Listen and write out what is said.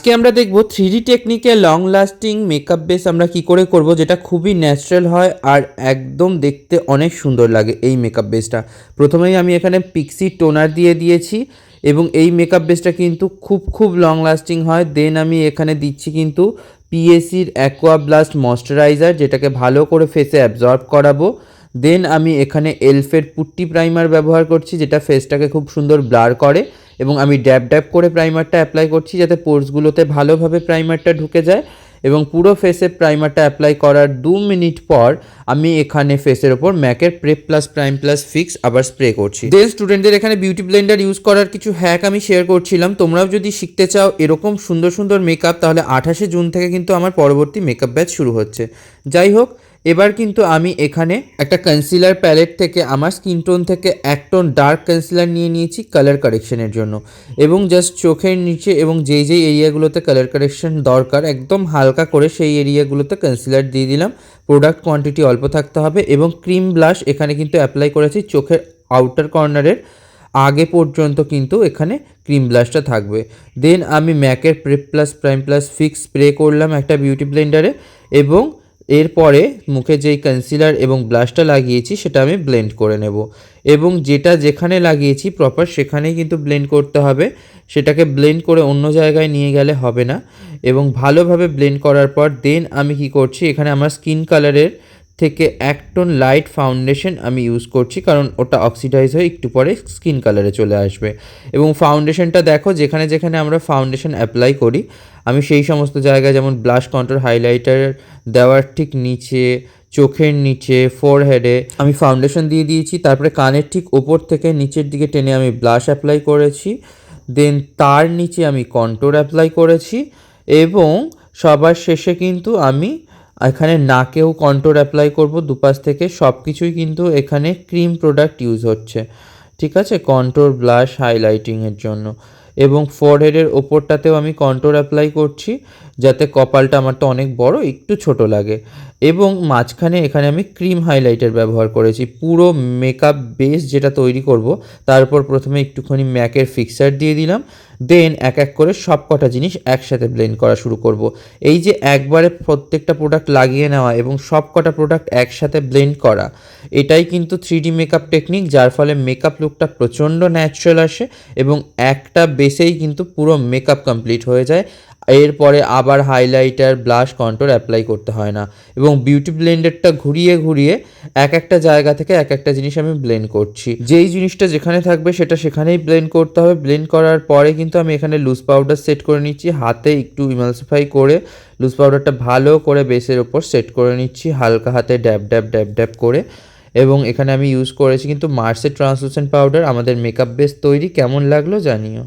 আজকে আমরা দেখব থ্রি ডি টেকনিকে লং লাস্টিং মেকআপ বেস আমরা কি করে করব, যেটা খুবই ন্যাচারাল হয় আর একদম দেখতে অনেক সুন্দর লাগে এই মেকআপ বেসটা প্রথমেই আমি এখানে পিক্সি টোনার দিয়ে দিয়েছি এবং এই মেকআপ বেসটা কিন্তু খুব খুব লং লাস্টিং হয়। দেন আমি এখানে দিচ্ছি কিন্তু পিএসির অ্যাকোয়া ব্লাস্ট ময়শ্চারাইজার যেটাকে ভালো করে ফেসে অ্যাবজর্ব করাবো। দেন আমি এখানে এলফের পুট্টি প্রাইমার ব্যবহার করছি, যেটা ফেসটাকে খুব সুন্দর ব্লার করে। এবং আমি ড্যাব ড্যাব করে প্রাইমারটা অ্যাপ্লাই করছি যাতে পোর্সগুলোতে ভালোভাবে প্রাইমারটা ঢুকে যায় এবং পুরো ফেসে প্রাইমারটা অ্যাপ্লাই করার দু মিনিট পর আমি এখানে ফেসের ওপর ম্যাকের prep plus prime plus fix আবার স্প্রে করছি। দেন স্টুডেন্টদের এখানে বিউটি ব্লেন্ডার ইউজ করার কিছু হ্যাক আমি শেয়ার করছিলাম। তোমরাও যদি শিখতে চাও এরকম সুন্দর সুন্দর মেকআপ তাহলে আঠাশে জুন থেকে কিন্তু আমার পরবর্তী মেকআপ ব্যাচ শুরু হচ্ছে। যাই হোক এবার কিন্তু আমি এখানে একটা কনসিলার প্যালেট থেকে আমার স্কিন টোন থেকে এক টোন ডার্ক কনসিলার নিয়ে নিয়েছি কালার কারেকশনের জন্য। এবং জাস্ট চোখের নিচে এবং যেই যেই এরিয়াগুলোতে কালার কারেকশন দরকার, একদম হালকা করে সেই এরিয়াগুলোতে কনসিলার দিয়ে দিলাম। প্রোডাক্ট কোয়ান্টিটি অল্প থাকতে হবে এবং ক্রিম ব্লাশ এখানে কিন্তু অ্যাপ্লাই করেছি চোখের আউটার কর্নারের আগে পর্যন্ত কিন্তু এখানে ক্রিম ব্লাশটা থাকবে। দেন আমি ম্যাকের prep plus prime plus fix spray করলাম একটা বিউটি ব্লেন্ডারে এবং এরপরে মুখে যেই কনসিলার এবং ব্লাশটা লাগিয়েছি, সেটা আমি ব্লেন্ড করে নেব। এবং যেটা যেখানে লাগিয়েছি প্রপার সেখানেই কিন্তু ব্লেন্ড করতে হবে। সেটাকে ব্লেন্ড করে অন্য জায়গায় নিয়ে গেলে হবে না। এবং ভালোভাবে ব্লেন্ড করার পর দেন আমি কি করছি, এখানে আমার স্কিন কালারের থেকে এক টোন লাইট ফাউন্ডেশন আমি ইউজ করছি, কারণ ওটা অক্সিডাইজ হয়ে একটু পরে স্কিন কালারে চলে আসবে। এবং ফাউন্ডেশনটা দেখো, যেখানে যেখানে আমরা ফাউন্ডেশন অ্যাপ্লাই করি আমি সেই সমস্ত জায়গায় যেমন ব্লাশ কন্ট্রোল হাইলাইটার দেওয়ার ঠিক নিচে, চোখের নিচে ফোরহেডে আমি ফাউন্ডেশন দিয়ে দিয়েছি, তারপরে কানের ঠিক ওপর থেকে নিচের দিকে টেনে আমি ব্লাশ অ্যাপ্লাই করেছি দেন তার নিচে আমি কন্ট্রোর অ্যাপ্লাই করেছি এবং সবার শেষে কিন্তু আমি এখানে নাকেও কন্ট্রোর অ্যাপ্লাই করব, দুপাশ থেকে সব কিছুই কিন্তু এখানে ক্রিম প্রোডাক্ট ইউজ হচ্ছে, ঠিক আছে? কন্ট্রোর ব্লাশ হাইলাইটিংয়ের জন্য। এবং ফোরহেডের ওপরটাতেও আমি কন্ট্রোল অ্যাপ্লাই করছি, যাতে কপালটা আমার তো অনেক বড়, একটু ছোট লাগে। এবং মাঝখানে এখানে আমি ক্রিম হাইলাইটার ব্যবহার করেছি, পুরো মেকআপ বেস যেটা তৈরি করব, তারপর প্রথমে একটুখানি ম্যাকের ফিক্সার দিয়ে দিলাম। দেন এক এক করে সব কটা জিনিস একসাথে ব্লেন্ড করা শুরু করব। এই যে একবারে প্রত্যেকটা প্রোডাক্ট লাগিয়ে নেওয়া এবং সব কটা প্রোডাক্ট একসাথে ব্লেন্ড করা, এটাই কিন্তু থ্রি ডি মেকআপ টেকনিক যার ফলে মেকআপ লুকটা প্রচণ্ড ন্যাচারাল আসে এবং একটা বেসেই কিন্তু পুরো মেকআপ কমপ্লিট হয়ে যায়। এরপরে আবার হাইলাইটার ব্লাশ কন্ট্রোল অ্যাপ্লাই করতে হয় না। এবং বিউটি ব্লেন্ডারটা ঘুরিয়ে ঘুরিয়ে এক একটা জায়গা থেকে এক একটা জিনিস আমি ব্লেন্ড করছি। যেই জিনিসটা যেখানে থাকবে সেটা সেখানেই ব্লেন্ড করতে হবে। ব্লেন্ড করার পরে কিন্তু আমি এখানে লুজ পাউডার সেট করে নিচ্ছি। হাতে একটু ইমালসিফাই করে লুজ পাউডারটা ভালো করে বেসের ওপর সেট করে নিচ্ছি। হালকা হাতে ড্যাব ড্যাব ড্যাব ড্যাব করে। এবং এখানে আমি ইউজ করেছি কিন্তু মার্সের ট্রান্সলুসেন্ট পাউডার আমাদের মেকআপ বেস তৈরি। কেমন লাগল জানিও।